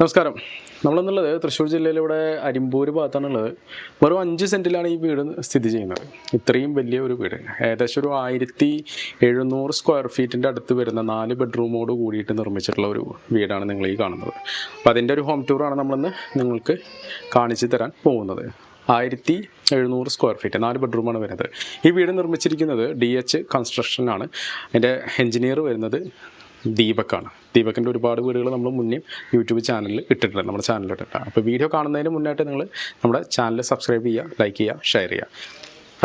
നമസ്കാരം. നമ്മളെന്നുള്ളത് തൃശ്ശൂർ ജില്ലയിലൂടെ അരിമ്പൂർ ഭാഗത്താണുള്ളത്. വെറും അഞ്ച് സെന്റിലാണ് ഈ വീട് സ്ഥിതി ചെയ്യുന്നത്. ഇത്രയും വലിയ ഒരു വീട്. ഏകദേശം ഒരു ആയിരത്തി എഴുന്നൂറ് സ്ക്വയർ ഫീറ്റിന്റെ അടുത്ത് വരുന്ന നാല് ബെഡ്റൂമോട് കൂടിയിട്ട് നിർമ്മിച്ചിട്ടുള്ള ഒരു വീടാണ് നിങ്ങൾ ഈ കാണുന്നത്. അപ്പോൾ അതിന്റെ ഒരു ഹോം ടൂറാണ് നമ്മളിന്ന് നിങ്ങൾക്ക് കാണിച്ചു തരാൻ പോകുന്നത്. ആയിരത്തി എഴുന്നൂറ് സ്ക്വയർ ഫീറ്റ് നാല് ബെഡ്റൂമാണ് വരുന്നത്. ഈ വീട് നിർമ്മിച്ചിരിക്കുന്നത് ഡി എച്ച് കൺസ്ട്രക്ഷനാണ്. അതിന്റെ എഞ്ചിനീയർ വരുന്നത് ദീപക്കാണ്. ദീപക്കിന്റെ ഒരുപാട് വീടുകൾ നമ്മൾ മുന്നേ യൂട്യൂബ് ചാനലിൽ ഇട്ടിട്ടുണ്ട് നമ്മുടെ ചാനലിൽ ഇട്ടിട്ടുണ്ട് അപ്പോൾ വീഡിയോ കാണുന്നതിന് മുന്നായിട്ട് നിങ്ങൾ നമ്മുടെ ചാനൽ സബ്സ്ക്രൈബ് ചെയ്യുക ലൈക്ക് ചെയ്യുക ഷെയർ ചെയ്യുക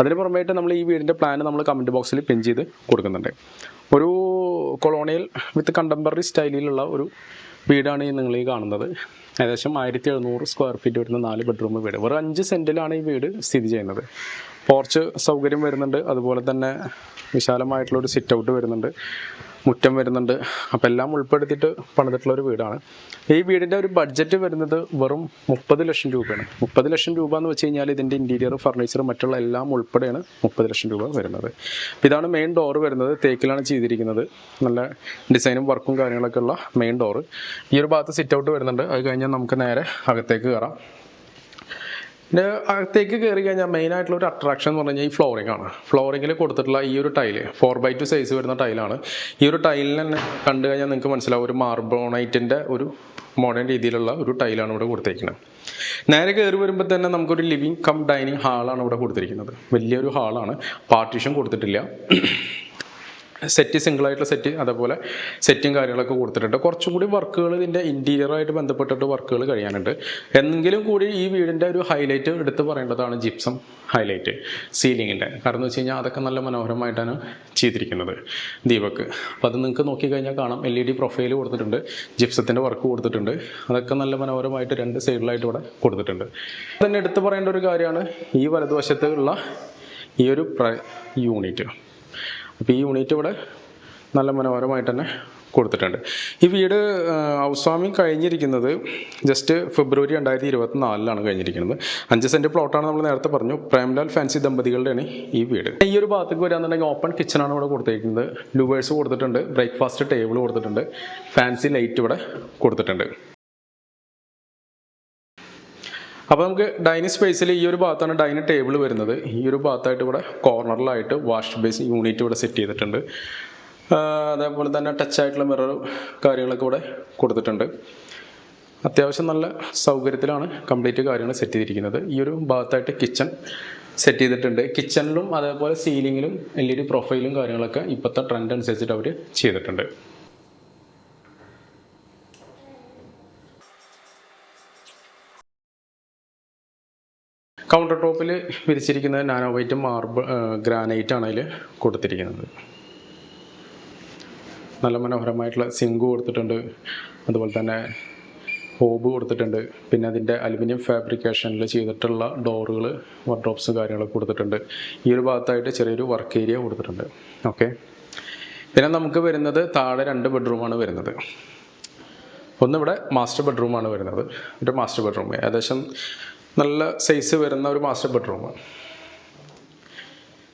അതിന് പുറമായിട്ട് നമ്മൾ ഈ വീടിന്റെ പ്ലാൻ നമ്മൾ കമന്റ് ബോക്സിൽ പിൻ ചെയ്ത് കൊടുക്കുന്നുണ്ട്. ഒരു കൊളോണിയൽ വിത്ത് കണ്ടംപററി സ്റ്റൈലിലുള്ള ഒരു വീടാണ് ഈ നിങ്ങൾ ഈ കാണുന്നത്. ഏകദേശം ആയിരത്തി എഴുന്നൂറ് സ്ക്വയർ ഫീറ്റ് വരുന്ന നാല് ബെഡ്റൂം വീട്. വെറും അഞ്ച് സെന്റിലാണ് ഈ വീട് സ്ഥിതി ചെയ്യുന്നത്. പോർച്ച് സൗകര്യം വരുന്നുണ്ട്. അതുപോലെ തന്നെ വിശാലമായിട്ടുള്ളൊരു സിറ്റ് ഔട്ട് വരുന്നുണ്ട്. മുറ്റം വരുന്നുണ്ട്. അപ്പം എല്ലാം ഉൾപ്പെടുത്തിയിട്ട് പണിതിട്ടുള്ള ഒരു വീടാണ്. ഈ വീടിന്റെ ഒരു ബഡ്ജറ്റ് വരുന്നത് വെറും മുപ്പത് ലക്ഷം രൂപയാണ്. മുപ്പത് ലക്ഷം രൂപ എന്ന് വെച്ച് കഴിഞ്ഞാൽ ഇതിന്റെ ഇന്റീരിയർ ഫർണിച്ചർ മറ്റുള്ള എല്ലാം ഉൾപ്പെടെയാണ് മുപ്പത് ലക്ഷം രൂപ വരുന്നത്. ഇതാണ് മെയിൻ ഡോർ വരുന്നത്. തേക്കിലാണ് ചെയ്തിരിക്കുന്നത്. നല്ല ഡിസൈനും വർക്കും കാര്യങ്ങളൊക്കെ ഉള്ള മെയിൻ ഡോറ് ഈ ഒരു ഭാഗത്ത് സിറ്റ് ഔട്ട് വരുന്നുണ്ട്. അത് കഴിഞ്ഞാൽ നമുക്ക് നേരെ അകത്തേക്ക് കയറാം പിന്നെ അകത്തേക്ക് കയറി കഴിഞ്ഞാൽ മെയിൻ ആയിട്ടുള്ള ഒരു അട്രാക്ഷൻ എന്ന് പറഞ്ഞു കഴിഞ്ഞാൽ ഈ ഫ്ലോറിംഗ് ആണ്. ഫ്ലോറിങ്ങിൽ കൊടുത്തിട്ടുള്ള ഈ ഒരു tile four by two size വരുന്ന ടൈലാണ് ഈ ഒരു ടൈലിന് തന്നെ കണ്ടു കഴിഞ്ഞാൽ നിങ്ങൾക്ക് മനസ്സിലാവും ഒരു മാർബോണൈറ്റിന്റെ ഒരു മോഡേൺ രീതിയിലുള്ള ഒരു ടൈലാണ് ഇവിടെ കൊടുത്തിരിക്കുന്നത് നേരെ കയറി വരുമ്പോൾ തന്നെ നമുക്കൊരു ലിവിങ് കം ഡൈനിങ് ഹാളാണ് ഇവിടെ കൊടുത്തിരിക്കുന്നത്. വലിയൊരു ഹാളാണ് പാർട്ടീഷൻ കൊടുത്തിട്ടില്ല. സെറ്റ് സിംഗിൾ ആയിട്ടുള്ള സെറ്റ് അതേപോലെ സെറ്റും കാര്യങ്ങളൊക്കെ കൊടുത്തിട്ടുണ്ട്. കുറച്ചും കൂടി വർക്കുകൾ ഇതിന്റെ ഇന്റീരിയറായിട്ട് ബന്ധപ്പെട്ടിട്ട് വർക്കുകൾ കഴിയാനുണ്ട്. എന്തെങ്കിലും കൂടി ഈ വീടിന്റെ ഒരു ഹൈലൈറ്റ് എടുത്ത് പറയേണ്ടതാണ് ജിപ്സം ഹൈലൈറ്റ് സീലിങ്ങിന്റെ കാരണം എന്ന് വെച്ച് കഴിഞ്ഞാൽ അതൊക്കെ നല്ല മനോഹരമായിട്ടാണ് ചെയ്തിരിക്കുന്നത് ദീപക്ക് അപ്പോൾ അത് നിങ്ങൾക്ക് നോക്കിക്കഴിഞ്ഞാൽ കാണാം. എൽ ഇ ഡി പ്രൊഫൈൽ കൊടുത്തിട്ടുണ്ട്. ജിപ്സത്തിന്റെ വർക്ക് കൊടുത്തിട്ടുണ്ട്. അതൊക്കെ നല്ല മനോഹരമായിട്ട് രണ്ട് സൈഡിലായിട്ട് ഇവിടെ കൊടുത്തിട്ടുണ്ട്. തന്നെ എടുത്ത് പറയേണ്ട ഒരു കാര്യമാണ് ഈ വലതുവശത്തുള്ള ഈ ഒരു യൂണിറ്റ് അപ്പോൾ ഈ യൂണിറ്റ് ഇവിടെ നല്ല മനോഹരമായിട്ട് തന്നെ കൊടുത്തിട്ടുണ്ട്. ഈ വീട് ഹൗസ് കഴിഞ്ഞിരിക്കുന്നത് ജസ്റ്റ് ഫെബ്രുവരി രണ്ടായിരത്തി ഇരുപത്തി നാലിലാണ് കഴിഞ്ഞിരിക്കുന്നത്. അഞ്ച് സെന്റ് പ്ലോട്ടാണ് നമ്മൾ നേരത്തെ പറഞ്ഞു. പ്രേംലാൽ ഫാൻസി ദമ്പതികളുടെയാണ് ഈ വീട്. ഈ ഒരു ഭാഗത്തേക്ക് വരാന്നുണ്ടെങ്കിൽ ഓപ്പൺ കിച്ചണാണ് ഇവിടെ കൊടുത്തിരിക്കുന്നത് ലുവേഴ്സ് കൊടുത്തിട്ടുണ്ട്. ബ്രേക്ക്ഫാസ്റ്റ് ടേബിൾ കൊടുത്തിട്ടുണ്ട്. ഫാൻസി ലൈറ്റ് ഇവിടെ കൊടുത്തിട്ടുണ്ട്. അപ്പോൾ നമുക്ക് ഡൈനിങ് സ്പേസിൽ ഈ ഒരു ഭാഗത്താണ് ഡൈനിങ് ടേബിൾ വരുന്നത്. ഈ ഒരു ഭാഗത്തായിട്ട് ഇവിടെ കോർണറിലായിട്ട് വാഷ് ബേസ് യൂണിറ്റ് ഇവിടെ സെറ്റ് ചെയ്തിട്ടുണ്ട്. അതേപോലെ തന്നെ ടച്ച് ആയിട്ടുള്ള മിറർ കാര്യങ്ങളൊക്കെ ഇവിടെ കൊടുത്തിട്ടുണ്ട്. അത്യാവശ്യം നല്ല സൗകര്യത്തിലാണ് കംപ്ലീറ്റ് കാര്യങ്ങൾ സെറ്റ് ചെയ്തിരിക്കുന്നത്. ഈ ഒരു ഭാഗത്തായിട്ട് കിച്ചൺ സെറ്റ് ചെയ്തിട്ടുണ്ട്. കിച്ചണിലും അതേപോലെ സീലിങ്ങിലും എൽ ഇ ഡി പ്രൊഫൈലും കാര്യങ്ങളൊക്കെ ഇപ്പോഴത്തെ ട്രെൻഡ് അനുസരിച്ചിട്ട് അവർ ചെയ്തിട്ടുണ്ട്. കൗണ്ടർ ടോപ്പിൽ വിരിച്ചിരിക്കുന്നത് നാനോ വൈറ്റ് മാർബിൾ ഗ്രാനൈറ്റ് ആണ് അതിൽ കൊടുത്തിരിക്കുന്നത്. നല്ല മനോഹരമായിട്ടുള്ള സിങ്ക് കൊടുത്തിട്ടുണ്ട്. അതുപോലെ തന്നെ ഹോബ് കൊടുത്തിട്ടുണ്ട്. പിന്നെ അതിന്റെ അലുമിനിയം ഫാബ്രിക്കേഷനിൽ ചെയ്തിട്ടുള്ള ഡോറുകൾ വർഡ്രോപ്സ് കാര്യങ്ങളൊക്കെ കൊടുത്തിട്ടുണ്ട്. ഈ ഒരു ഭാഗത്തായിട്ട് ചെറിയൊരു വർക്ക് ഏരിയ കൊടുത്തിട്ടുണ്ട്. ഓക്കെ പിന്നെ നമുക്ക് വരുന്നത് താഴെ രണ്ട് ബെഡ്റൂമാണ് വരുന്നത്. ഒന്നിവിടെ മാസ്റ്റർ ബെഡ്റൂമാണ് വരുന്നത്. ഒരു മാസ്റ്റർ ബെഡ്റൂം ഏകദേശം നല്ല സൈസ് വരുന്ന ഒരു മാസ്റ്റർ ബെഡ്റൂം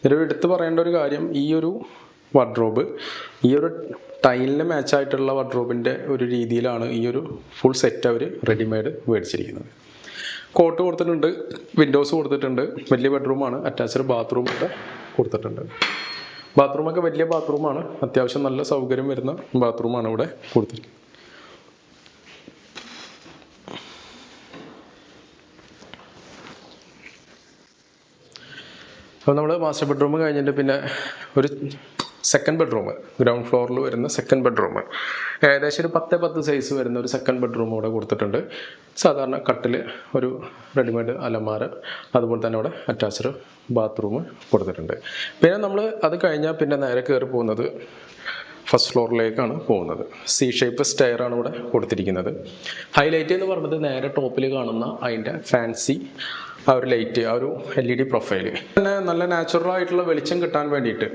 ഒരു എടുത്തു പറയേണ്ട ഒരു കാര്യം ഈ ഒരു വാർഡ്രോബ് ഈ ഒരു ടൈലിന് മാച്ചായിട്ടുള്ള വാർഡ്രോബിന്റെ ഒരു രീതിയിലാണ് ഈ ഒരു ഫുൾ സെറ്റ് അവർ റെഡിമെയ്ഡ് മേടിച്ചിരിക്കുന്നത്. കോട്ട് കൊടുത്തിട്ടുണ്ട് വിൻഡോസ് കൊടുത്തിട്ടുണ്ട് വലിയ ബെഡ്റൂമാണ് അറ്റാച്ച്ഡ് ബാത്റൂം ഒക്കെ കൊടുത്തിട്ടുണ്ട്. ബാത്റൂമൊക്കെ വലിയ ബാത്റൂമാണ് അത്യാവശ്യം നല്ല സൗകര്യം വരുന്ന ബാത്റൂമാണ് ഇവിടെ കൊടുത്തിരിക്കുന്നത്. അപ്പോൾ നമ്മൾ മാസ്റ്റർ ബെഡ്റൂം കഴിഞ്ഞിട്ട് പിന്നെ ഒരു സെക്കൻഡ് ബെഡ്റൂം ഗ്രൗണ്ട് ഫ്ലോറിൽ വരുന്ന സെക്കൻഡ് ബെഡ്റൂം ഏകദേശം ഒരു പത്ത് പത്ത് സൈസ് വരുന്ന ഒരു സെക്കൻഡ് ബെഡ്റൂം ഇവിടെ കൊടുത്തിട്ടുണ്ട്. സാധാരണ കട്ടിൽ ഒരു റെഡിമെയ്ഡ് അലമാര അതുപോലെ തന്നെ അവിടെ അറ്റാച്ച്ഡ് ബാത്റൂം കൊടുത്തിട്ടുണ്ട്. പിന്നെ നമ്മൾ അത് കഴിഞ്ഞാൽ പിന്നെ നേരെ കയറി പോകുന്നത് ഫസ്റ്റ് ഫ്ലോറിലേക്കാണ് പോകുന്നത്. സി ഷേപ്പ് സ്റ്റെയർ ആണ് ഇവിടെ കൊടുത്തിരിക്കുന്നത്. ഹൈലൈറ്റ് എന്ന് പറഞ്ഞത് നേരെ ടോപ്പിൽ കാണുന്ന അതിന്റെ ഫാൻസി ആ ഒരു ലൈറ്റ് ആ ഒരു എൽ ഇ ഡി പ്രൊഫൈൽ പിന്നെ നല്ല നാച്ചുറൽ ആയിട്ടുള്ള വെളിച്ചം കിട്ടാൻ വേണ്ടിയിട്ട്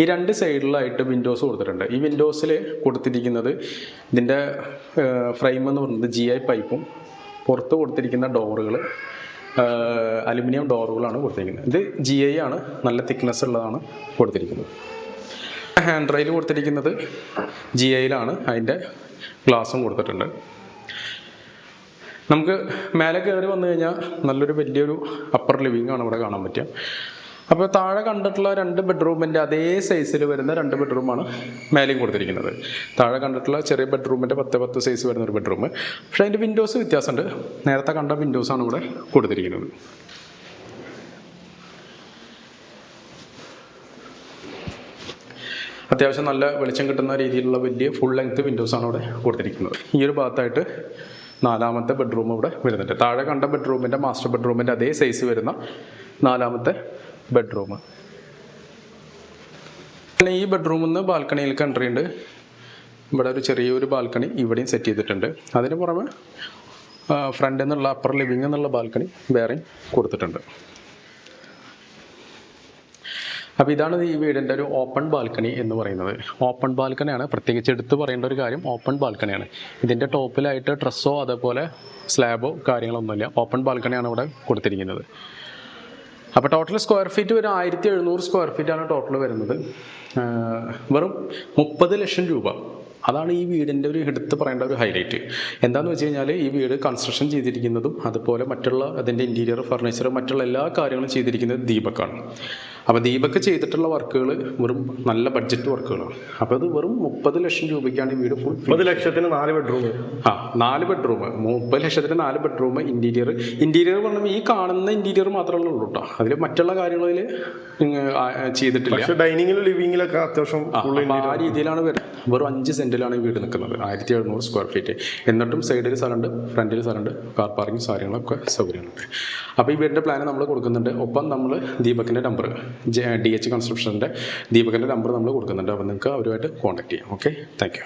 ഈ രണ്ട് സൈഡിലായിട്ട് വിൻഡോസ് കൊടുത്തിട്ടുണ്ട്. ഈ വിൻഡോസിൽ കൊടുത്തിരിക്കുന്നത് ഇതിന്റെ ഫ്രെയിം എന്ന് പറയുന്നത് ജി ഐ പൈപ്പും പുറത്ത് കൊടുത്തിരിക്കുന്ന ഡോറുകൾ അലുമിനിയം ഡോറുകളാണ് കൊടുത്തിരിക്കുന്നത്. ഇത് ജി ഐ ആണ്. നല്ല തിക്നെസ് ഉള്ളതാണ് കൊടുത്തിരിക്കുന്നത്. ഹാൻഡ് റെയിൽ കൊടുത്തിരിക്കുന്നത് ജി ഐയിലാണ് അതിന്റെ ഗ്ലാസും കൊടുത്തിട്ടുണ്ട്. നമുക്ക് മേലെ കയറി വന്നു കഴിഞ്ഞാൽ നല്ലൊരു വലിയൊരു അപ്പർ ലിവിംഗ് ആണ് ഇവിടെ കാണാൻ പറ്റുക. അപ്പോൾ താഴെ കണ്ടിട്ടുള്ള രണ്ട് ബെഡ്റൂമിന്റെ അതേ സൈസിൽ വരുന്ന രണ്ട് ബെഡ്റൂമാണ് മേലെയും കൊടുത്തിരിക്കുന്നത്. താഴെ കണ്ടിട്ടുള്ള ചെറിയ ബെഡ്റൂമിന്റെ പത്ത് പത്ത് സൈസ് വരുന്ന ഒരു ബെഡ്റൂം പക്ഷേ അതിന്റെ വിൻഡോസ് വ്യത്യാസമുണ്ട്. നേരത്തെ കണ്ട വിൻഡോസാണ് ഇവിടെ കൊടുത്തിരിക്കുന്നത്. അത്യാവശ്യം നല്ല വെളിച്ചം കിട്ടുന്ന രീതിയിലുള്ള വലിയ ഫുൾ ലെങ്ത് ആണ് ഇവിടെ കൊടുത്തിരിക്കുന്നത്. ഈ ഒരു ഭാഗത്തായിട്ട് നാലാമത്തെ ബെഡ്റൂം ഇവിടെ വരുന്നുണ്ട്. താഴെ കണ്ട ബെഡ്റൂമിന്റെ മാസ്റ്റർ ബെഡ്റൂമിന്റെ അതേ സൈസ് വരുന്ന നാലാമത്തെ ബെഡ്റൂം പിന്നെ ഈ ബെഡ്റൂമിൽ നിന്ന് ബാൽക്കണിയിലേക്ക് എൻട്രി ഉണ്ട്. ഇവിടെ ഒരു ചെറിയൊരു ബാൽക്കണി ഇവിടെയും സെറ്റ് ചെയ്തിട്ടുണ്ട്. അതിന് പുറമെ ഫ്രണ്ടിൽ നിന്നുള്ള അപ്പർ ലിവിംഗ് എന്നുള്ള ബാൽക്കണി വേറെയും കൊടുത്തിട്ടുണ്ട്. അപ്പോൾ ഇതാണ് ഈ വീടിന്റെ ഒരു ഓപ്പൺ ബാൽക്കണി എന്ന് പറയുന്നത്. ഓപ്പൺ ബാൽക്കണിയാണ് പ്രത്യേകിച്ച് എടുത്ത് പറയേണ്ട ഒരു കാര്യം ഓപ്പൺ ബാൽക്കണിയാണ് ഇതിന്റെ ടോപ്പിലായിട്ട് ഡ്രസ്സോ അതേപോലെ സ്ലാബോ കാര്യങ്ങളൊന്നുമില്ല. ഓപ്പൺ ബാൽക്കണിയാണ് ഇവിടെ കൊടുത്തിരിക്കുന്നത്. അപ്പോൾ ടോട്ടൽ സ്ക്വയർ ഫീറ്റ് ഒരു ആയിരത്തി എഴുന്നൂറ് സ്ക്വയർ ഫീറ്റാണ് ടോട്ടൽ വരുന്നത്. വെറും മുപ്പത് ലക്ഷം രൂപ. അതാണ് ഈ വീടിന്റെ ഒരു എടുത്ത് പറയേണ്ട ഒരു ഹൈലൈറ്റ് എന്താണെന്ന് വെച്ച് കഴിഞ്ഞാൽ ഈ വീട് കൺസ്ട്രക്ഷൻ ചെയ്തിരിക്കുന്നതും അതുപോലെ മറ്റുള്ള അതിന്റെ ഇന്റീരിയർ ഫർണിച്ചർ മറ്റുള്ള എല്ലാ കാര്യങ്ങളും ചെയ്തിരിക്കുന്നത് ദീപക്കാണ്. അപ്പോൾ ദീപക്ക് ചെയ്തിട്ടുള്ള വർക്കുകൾ വെറും നല്ല ബഡ്ജറ്റ് വർക്കുകളാണ്. അപ്പോൾ അത് വെറും മുപ്പത് ലക്ഷം രൂപയ്ക്കാണ് ഈ വീട് ഫുൾ മുപ്പത് ലക്ഷത്തിന് നാല് ബെഡ്റൂം ആ നാല് ബെഡ്റൂം മുപ്പത് ലക്ഷത്തിന് നാല് ബെഡ്റൂം ഇന്റീരിയർ ഇന്റീരിയർ പറഞ്ഞാൽ ഈ കാണുന്ന ഇന്റീരിയർ മാത്രമേ ഉള്ളൂ കേട്ടോ അതിൽ മറ്റുള്ള കാര്യങ്ങളിൽ ചെയ്തിട്ടില്ല. ഡൈനിങ്ങിലും ലിവിങ്ങിലൊക്കെ അത്യാവശ്യം ആ രീതിയിലാണ് വരുന്നത്. വെറും അഞ്ച് സെന്റിലാണ് ഈ വീട് നിൽക്കുന്നത്. ആയിരത്തി എഴുന്നൂറ് സ്ക്വയർ ഫീറ്റ് എന്നിട്ടും സൈഡിൽ സ്ഥലമുണ്ട് ഫ്രണ്ടിൽ സ്ഥലമുണ്ട് കാർ പാർക്കിംഗ് കാര്യങ്ങളൊക്കെ സൗകര്യമുണ്ട്. അപ്പോൾ ഈ വീടിന്റെ പ്ലാൻ നമ്മൾ കൊടുക്കുന്നുണ്ട്. ഒപ്പം നമ്മൾ ദീപകിന്റെ നമ്പർ ഡി എച്ച് കൺസ്ട്രക്ഷന്റെ ദീപകിന്റെ നമ്പർ നമ്മൾ കൊടുക്കുന്നുണ്ട്. അപ്പോൾ നിങ്ങൾക്ക് അവരുമായിട്ട് കോൺടാക്ട് ചെയ്യാം. Okay thank